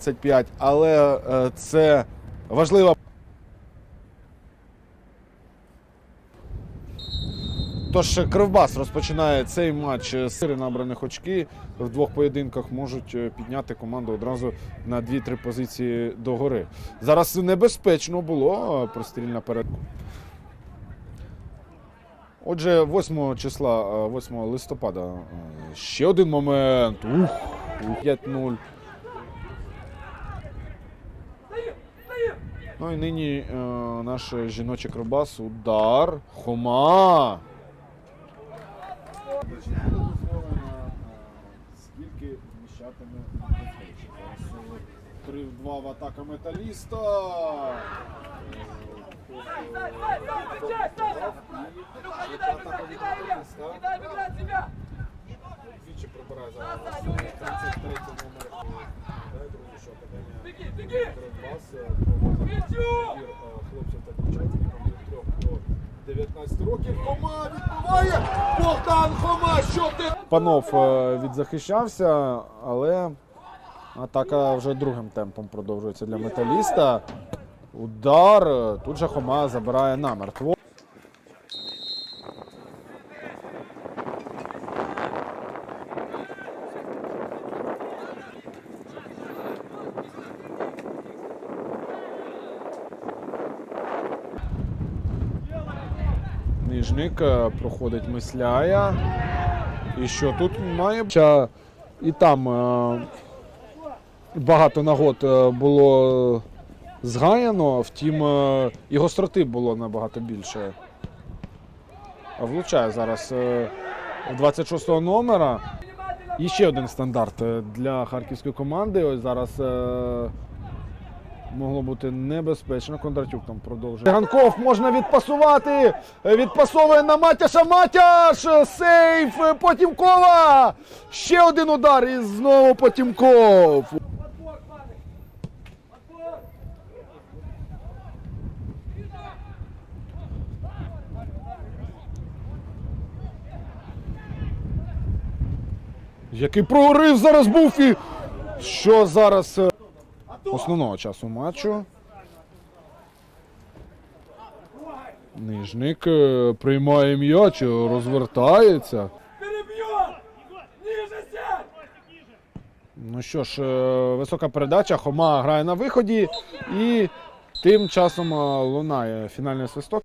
25, але е, це важлива. Тож Кривбас розпочинає цей матч з сири набраних очки. В двох поєдинках можуть е, підняти команду одразу на 2-3 позиції догори. Зараз небезпечно було е, простріль напередку. Отже, 8 числа, е, 8 листопада, е, ще один момент. Ух, 5-0. Ну і нині е, наш жіночий кровбас. Удар. Хома. Скільки вміщатиме Три в два в атака металіста. Двічі прибирає зараз 33 номер. Друзі, що 18 років Хома відбуває Богдан Хома, що ти? Панов е, відзахищався, але атака вже другим темпом продовжується для металіста. Удар. Тут же Хома забирає намертво. Нижник е, проходить мисляя. І що тут має і там е, багато нагод е, було згаяно, втім і гостроти було набагато більше. Влучає зараз е, 26-го номера. І ще один стандарт для харківської команди. Ось зараз могло бути небезпечно. Кондратюк там продовжує. Ганков можна відпасувати. Відпасовує на Матяша. Матяш! Сейф! Потімкова! Ще один удар і знову Потімков. Який прорив зараз був і що зараз е, основного часу матчу. Нижник е, приймає м'яч, е, розвертається. Ну що ж, е, висока передача. Хома грає на виході і тим часом лунає фінальний свисток.